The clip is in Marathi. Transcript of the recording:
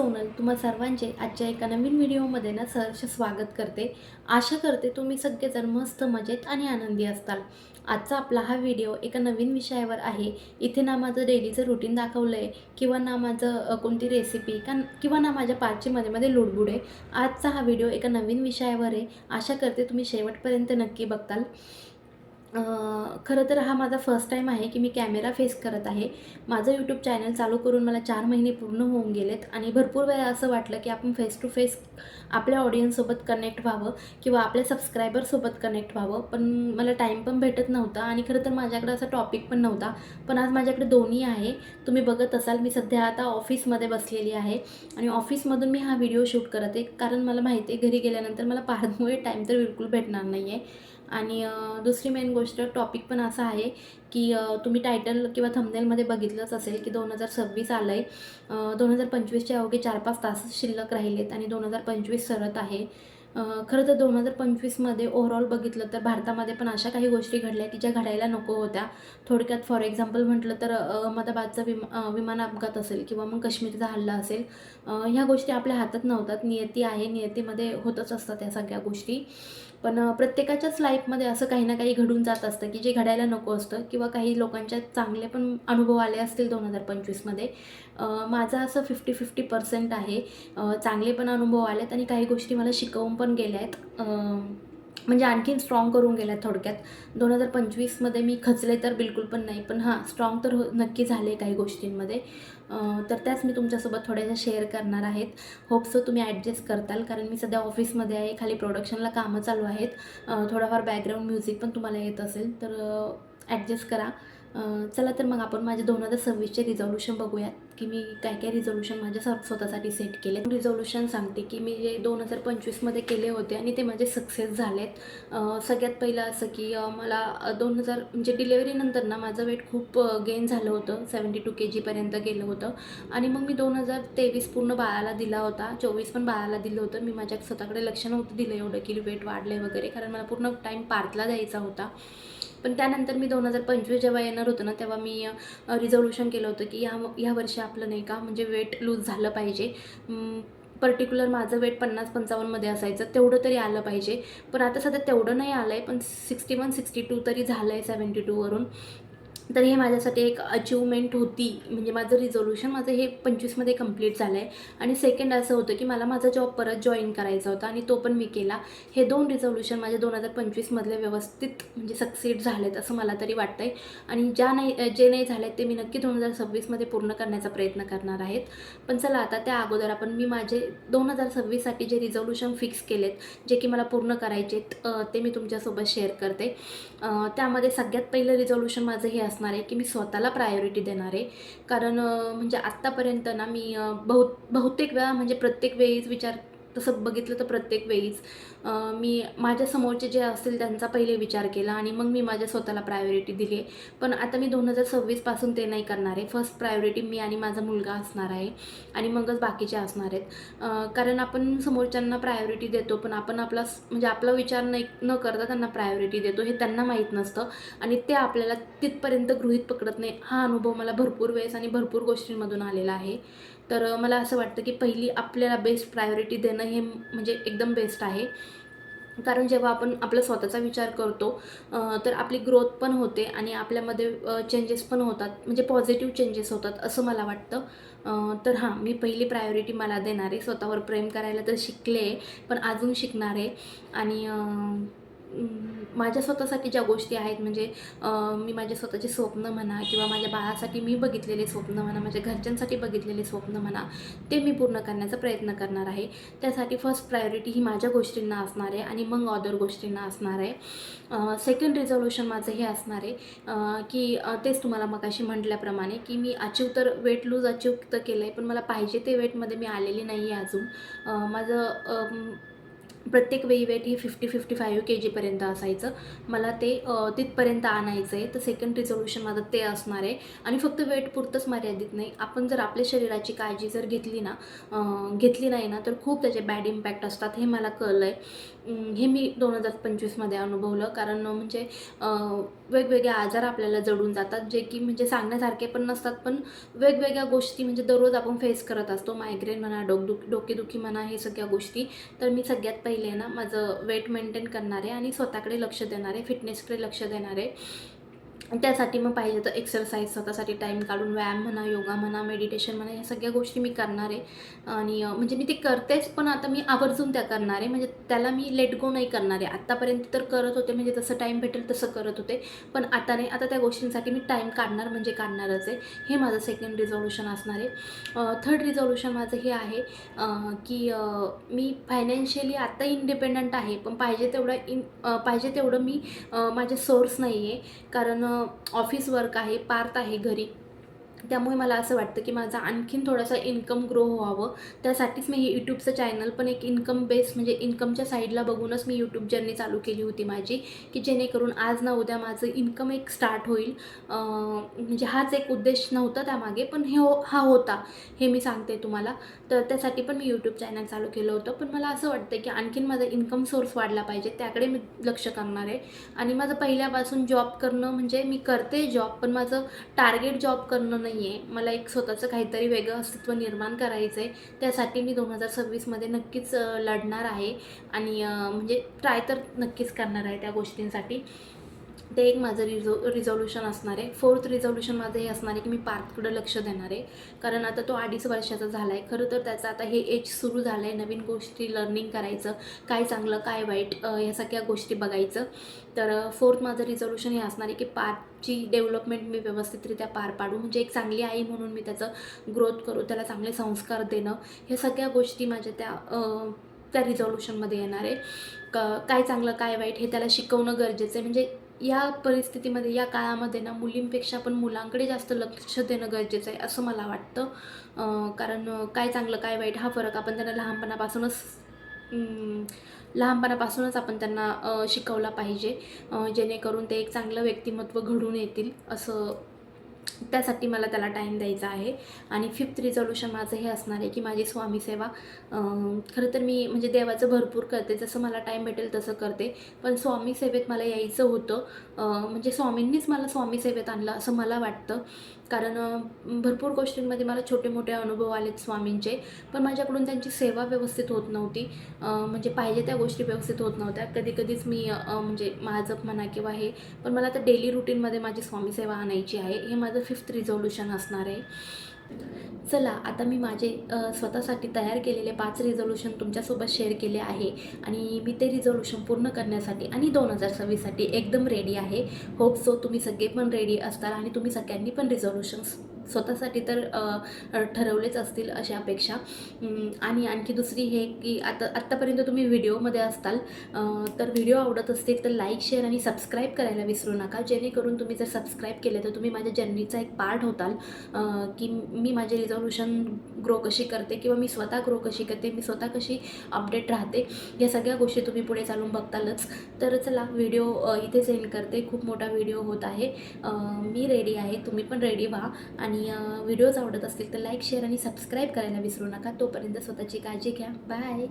सोनल तुम्हा सर्वांचे आजच्या एका नवीन व्हिडिओमध्ये ना सहर्ष स्वागत करते. आशा करते तुम्ही सगळेजण मस्त मजेत आणि आनंदी असताल. आजचा आपला हा व्हिडिओ एका नवीन विषयावर आहे. इथे ना माझं डेलीचं रुटीन दाखवलं आहे किंवा ना माझं कोणती रेसिपी का किंवा ना माझ्या पाचची मध्ये मध्ये लुडबुड आहे. आजचा हा व्हिडिओ एका नवीन विषयावर आहे. आशा करते तुम्ही शेवटपर्यंत नक्की बघताल. खरं तर हा माझा फर्स्ट टाईम आहे की मी कॅमेरा फेस करत आहे. माझं यूट्यूब चॅनल चालू करून मला चार महिने पूर्ण होऊन गेलेत आणि भरपूर वेळा असं वाटलं की आपण फेस टू फेस आपल्या ऑडियन्ससोबत कनेक्ट व्हावं किंवा आपल्या सबस्क्रायबरसोबत कनेक्ट व्हावं. पण मला टाईम पण भेटत नव्हता आणि खरं तर माझ्याकडे असा टॉपिक पण नव्हता. पण आज माझ्याकडे दोन्ही आहे. तुम्ही बघत असाल मी सध्या आता ऑफिसमध्ये बसलेली आहे आणि ऑफिसमधून मी हा व्हिडिओ शूट करत. आहे कारण मला माहिती आहे घरी गेल्यानंतर मला पाहतमुळे टाईम तर बिलकुल भेटणार नाही आहे आणि दुसरी मेन गोष्ट टॉपिक पण असा आहे की तुम्ही टायटल किंवा थंबनेलमध्ये बघितलंच असेल की दोन हजार सव्वीस आलं आहे दोन हजार पंचवीसचे अवघे चार पाच तास शिल्लक राहिलेत आणि दोन हजार पंचवीस सरत आहे. खरं तर दोन हजार पंचवीसमध्ये ओव्हरऑल बघितलं तर भारतामध्ये पण अशा काही गोष्टी घडल्या की ज्या घडायला नको होत्या. थोडक्यात फॉर एक्झाम्पल म्हटलं तर अहमदाबादचा विमा विमान अपघात असेल किंवा मग काश्मीरचा हल्ला असेल. ह्या गोष्टी आपल्या हातात नव्हतात. नियती आहे. नियतीमध्ये होतच असतात या सगळ्या गोष्टी. पण प्रत्येकाच्याच लाईफमध्ये असं काही ना काही घडून जात असतं की जे घडायला नको असतं किंवा काही लोकांच्या चांगले पण अनुभव आले असतील दोन हजार पंचवीसमध्ये माझा असं फिफ्टी फिफ्टी पर्सेंट आहे चांगले पण अनुभव आलेत आणि काही गोष्टी मला शिकवून पण गेल्या आहेत म्हणजे आणखीन स्ट्रॉंग करून गेल्या थोडक्यात. दोन हजार पंचवीसमध्ये मी खचले तर बिलकुल पण नाही पण हां स्ट्रॉंग तर हो नक्की झाले काही गोष्टींमध्ये. तर त्याच मी तुमच्यासोबत थोड्याशा शेअर करणार आहेत. होप सो तुम्ही ॲडजस्ट करताल कारण मी सध्या ऑफिसमध्ये आहे खाली प्रोडक्शनला कामं चालू आहेत. थोडाफार बॅकग्राऊंड म्युझिक पण तुम्हाला येत असेल तर ॲडजस्ट करा. चला तर मग आपण माझे दोन हजार सव्वीसचे रिझॉल्युशन बघूयात. की मी काय काय रिझॉल्युशन माझ्या स्व- स्वतःसाठी सेट केले रिझॉल्युशन सांगते की मी जे दोन हजार पंचवीसमध्ये केले होते आणि ते माझे सक्सेस झालेत. सगळ्यात पहिलं असं की मला दोन हजार म्हणजे डिलेवरीनंतर ना माझं वेट खूप गेन झालं होतं. सेवन्टी टू के जीपर्यंत गेलं होतं. आणि मग मी दोन हजार तेवीस पूर्ण बाळाला दिला होता. चोवीस पण बाळाला दिलं होतं. मी माझ्या स्वतःकडे लक्ष नव्हतं दिलं एवढं की वेट वाढले वगैरे. कारण मला पूर्ण टाईम पार्थला द्यायचा होता. पण त्यानंतर मी दोन हजार पंचवीस जेव्हा येणार होतं ना तेव्हा मी रिझोल्युशन केलं होतं की ह्या ह्या वर्षी आपलं नाही का म्हणजे वेट लूज झालं पाहिजे. पर्टिक्युलर माझं वेट पन्नास पंचावन्नमध्ये असायचं तेवढं तरी आलं पाहिजे. पण आता सध्या तेवढं नाही आलं आहे पण सिक्स्टी वन सिक्स्टी टू तरी झालं आहे सेवन्टी टूवरून तर हे माझ्यासाठी एक अचिव्हमेंट होती. म्हणजे माझं रिझोल्युशन माझं हे पंचवीसमध्ये कंप्लीट झालं आहे आणि सेकंड असं होतं की मला माझा जॉब परत जॉईन करायचा होता आणि तो पण मी केला. हे दोन रिझोल्युशन माझे दोन हजार पंचवीसमधले व्यवस्थित म्हणजे सक्सीड झालेत असं मला तरी वाटतं आहे आणि ज्या नाही जे नाही झालेत ते मी नक्की दोन हजार सव्वीसमध्ये पूर्ण करण्याचा प्रयत्न करणार आहेत. पण चला आता त्या अगोदर आपण मी माझे दोन हजार सव्वीससाठी जे रिझोल्युशन फिक्स केलेत जे की मला पूर्ण करायचे आहेत, ते मी तुमच्यासोबत शेअर करते. त्यामध्ये सगळ्यात पहिलं रिझोल्युशन माझं हे असणार आहे की मी स्वतःला प्रायोरिटी देणार आहे. कारण म्हणजे आत्तापर्यंत ना मी बहु बहुतेक वेळा म्हणजे प्रत्येक वेळीच विचार तसं बघितलं तर प्रत्येक वेळीच मी माझ्या समोरचे जे असतील त्यांचा पहिले विचार केला आणि मग मी माझ्या स्वतःला प्रायोरिटी दिली. आहे पण आता मी दोन हजार सव्वीसपासून ते नाही करणार आहे. फर्स्ट प्रायोरिटी मी आणि माझा मुलगा असणार आहे आणि मगच बाकीचे असणार आहेत. कारण आपण समोरच्यांना प्रायोरिटी देतो पण आपण आपला म्हणजे आपला विचार नाही न करता त्यांना प्रायोरिटी देतो हे त्यांना माहीत नसतं आणि ते आपल्याला तिथपर्यंत गृहीत पकडत नाही. हा अनुभव मला भरपूर वेळेस आणि भरपूर गोष्टींमधून आलेला आहे. तर मला असं वाटतं की पहिली आपल्याला बेस्ट प्रायोरिटी देणं हे म्हणजे एकदम बेस्ट आहे. कारण जेव्हा आपण आपला स्वतःचा विचार करतो तर आपली ग्रोथ पण होते आणि आपल्यामध्ये चेंजेस पण होतात. म्हणजे पॉझिटिव्ह चेंजेस होतात असं मला वाटतं. तर हां मी पहिली प्रायोरिटी मला देणार आहे. स्वतःवर प्रेम करायला तर शिकले पण अजून शिकणार आहे. आणि माझ्या स्वतःसाठी ज्या गोष्टी आहेत म्हणजे मी माझे स्वतःचे स्वप्न म्हणा किंवा माझ्या बाळासाठी मी बघितलेले स्वप्न म्हणा माझ्या घरच्यांसाठी बघितलेले स्वप्न म्हणा ते मी पूर्ण करण्याचा प्रयत्न करणार आहे. त्यासाठी फर्स्ट प्रायोरिटी ही माझ्या गोष्टींना असणार आहे आणि मग अदर गोष्टींना असणार आहे. सेकंड रिझॉल्युशन माझं हे असणार आहे की तेच तुम्हाला मगाशी म्हटल्याप्रमाणे की मी अचीव तर वेट लूज अचीव तर केलं आहे पण मला पाहिजे ते वेटमध्ये मी आलेली नाही आहे अजून माझं प्रत्येक वेळी वेट ही फिफ्टी फिफ्टी फाईव्ह के जीपर्यंत असायचं. मला ते तिथपर्यंत आणायचं आहे तर सेकंड रिझोल्युशन माझं ते असणार आहे. आणि फक्त वेट पुरतंच मर्यादित नाही. आपण जर आपल्या शरीराची काळजी जर घेतली ना घेतली नाही ना तर खूप त्याचे बॅड इम्पॅक्ट असतात. हे मला कळलं आहे हे मी दोन हजार पंचवीसमध्ये अनुभवलं. कारण म्हणजे वेगवेगळे आजार आपल्याला जडून जातात. जे की म्हणजे सांगण्यासारखे पण नसतात. पण वेगवेगळ्या गोष्टी म्हणजे दररोज आपण फेस करत असतो. मायग्रेन म्हणा डोकदुख डोकेदुखी म्हणा हे सगळ्या गोष्टी. तर मी सगळ्यात पहिले ना माझं वेट मेंटेन करणार आहे आणि स्वतःकडे लक्ष देणार आहे फिटनेसकडे लक्ष देणार. आहे त्यासाठी मग पाहिजे तर एक्सरसाइज स्वतःसाठी टाईम काढून व्यायाम म्हणा योगा म्हणा मेडिटेशन म्हणा ह्या सगळ्या गोष्टी मी करणार आहे. आणि म्हणजे मी ते करतेच पण आता मी आवर्जून त्या करणार आहे. म्हणजे त्याला मी लेट गो नाही करणार आहे. आत्तापर्यंत तर करत होते म्हणजे जसं टाईम भेटेल तसं करत होते. पण आता नाही आता त्या गोष्टींसाठी मी टाईम काढणार म्हणजे काढणारच आहे. हे माझं सेकंड रिझॉल्युशन असणार आहे. थर्ड रिझॉल्युशन माझं हे आहे की मी फायनान्शियली आत्ता इंडिपेंडंट आहे. पण पाहिजे तेवढं इन पाहिजे तेवढं मी माझे सोर्स नाही आहे कारण ऑफिस वर्क आहे पार्थ आहे घरी. त्यामुळे मला असं वाटतं की माझा आणखीन थोडासा इन्कम ग्रो व्हावं. त्यासाठीच मी हे यूट्यूबचं चॅनल पण एक इन्कम बेस म्हणजे इन्कमच्या साईडला बघूनच मी यूट्यूब जर्नी चालू केली होती माझी की जेणेकरून आज ना उद्या माझं इन्कम एक स्टार्ट होईल. म्हणजे हाच एक उद्देश नव्हता त्यामागे पण हे हो हा होता हे मी सांगते तुम्हाला. तर त्यासाठी पण मी यूट्यूब चॅनल चालू केलं होतं. पण मला असं वाटतं की आणखीन माझा इन्कम सोर्स वाढला पाहिजे त्याकडे मी लक्ष करणार आहे. आणि माझं पहिल्यापासून जॉब करणं म्हणजे मी करते जॉब पण माझं टार्गेट जॉब करणं नाही. नाही आहे मला एक स्वतःचं काहीतरी वेगळं अस्तित्व निर्माण करायचं आहे त्यासाठी मी दोन हजार सव्वीसमध्ये नक्कीच लढणार आहे. आणि म्हणजे ट्राय तर नक्कीच करणार आहे त्या गोष्टींसाठी. ते एक माझं रिझो रिझॉल्युशन असणार आहे. फोर्थ रिझॉल्युशन माझं हे असणार आहे की मी पार्ककडं लक्ष देणार आहे. कारण आता तो अडीच वर्षाचा झाला आहे खरं तर त्याचं आता हे एज सुरू झालं आहे नवीन गोष्टी लर्निंग करायचं. काय चांगलं काय वाईट ह्या सगळ्या गोष्टी बघायचं. तर फोर्थ माझं रिझॉल्युशन हे असणार आहे की ची डेव्हलपमेंट मी व्यवस्थितरित्या पार पाडू. म्हणजे एक चांगली आई म्हणून मी त्याचं ग्रोथ करू त्याला चांगले संस्कार देणं ह्या सगळ्या गोष्टी माझ्या त्या त्या रिझॉल्युशनमध्ये येणार आहे. क काय चांगलं काय वाईट हे त्याला शिकवणं गरजेचं आहे. म्हणजे या परिस्थितीमध्ये या काळामध्ये ना मुलींपेक्षा पण मुलांकडे जास्त लक्ष देणं गरजेचं आहे असं मला वाटतं. कारण काय चांगलं काय वाईट हा फरक आपण त्यांना लहानपणापासूनच लहानपणापासूनच आपण त्यांना शिकवला पाहिजे. जेणेकरून ते एक चांगलं व्यक्तिमत्व घडून येतील असं त्यासाठी मला त्याला टाईम द्यायचा आहे. आणि फिफ्थ रिझॉल्युशन माझं हे असणार आहे की माझी स्वामी सेवा खरं तर मी म्हणजे देवाचं भरपूर करते. जसं मला टाईम भेटेल तसं करते. पण स्वामी सेवेत मला यायचं होतं. म्हणजे स्वामींनीच मला स्वामी सेवेत आणलं असं मला वाटतं. कारण भरपूर गोष्टींमध्ये मला छोटे मोठे अनुभव आलेत स्वामींचे पण माझ्याकडून त्यांची सेवा व्यवस्थित होत नव्हती. म्हणजे पाहिजे त्या गोष्टी व्यवस्थित होत नव्हत्या. कधी कधीच मी म्हणजे माझं म्हणा किंवा हे पण मला आता डेली रुटीनमध्ये माझी स्वामी सेवा आणायची आहे. हे माझं फिफ्थ रिझॉल्युशन असणार आहे. चला आता मी माझे स्वतःसाठी तयार केलेले पाच रिझॉल्युशन तुमच्यासोबत शेअर केले आहे आणि मी ते रिझॉल्युशन पूर्ण करण्यासाठी आणि दोन हजार सव्वीससाठी एकदम रेडी आहे. होप सो तुम्ही सगळे पण रेडी असताल आणि तुम्ही सगळ्यांनी पण रिझोल्युशन्स स्वतःसाठी तर ठरवलेच असतील अशा अपेक्षा. आणि आणखी दुसरी हे की आता आत्तापर्यंत तुम्ही व्हिडिओमध्ये असताल तर व्हिडिओ आवडत असतील तर लाईक शेअर आणि सबस्क्राईब करायला विसरू नका. जेणेकरून तुम्ही जर सबस्क्राईब केले तर तुम्ही माझ्या जर्नीचा एक पार्ट होताल की मी माझे रिझॉल्युशन ग्रो कशी करते किंवा मी स्वतः ग्रो कशी करते मी स्वतः कशी अपडेट राहते या सगळ्या गोष्टी तुम्ही पुढे चालून बघतालच. तर चला व्हिडिओ इथे सेंड करते. खूप मोठा व्हिडिओ होत आहे. मी रेडी आहे. तुम्ही पण रेडी व्हा. आणि आणि व्हिडिओज आवडत असतील तर लाईक शेअर आणि सबस्क्राईब करायला विसरू नका. तोपर्यंत स्वतःची काळजी घ्या. बाय.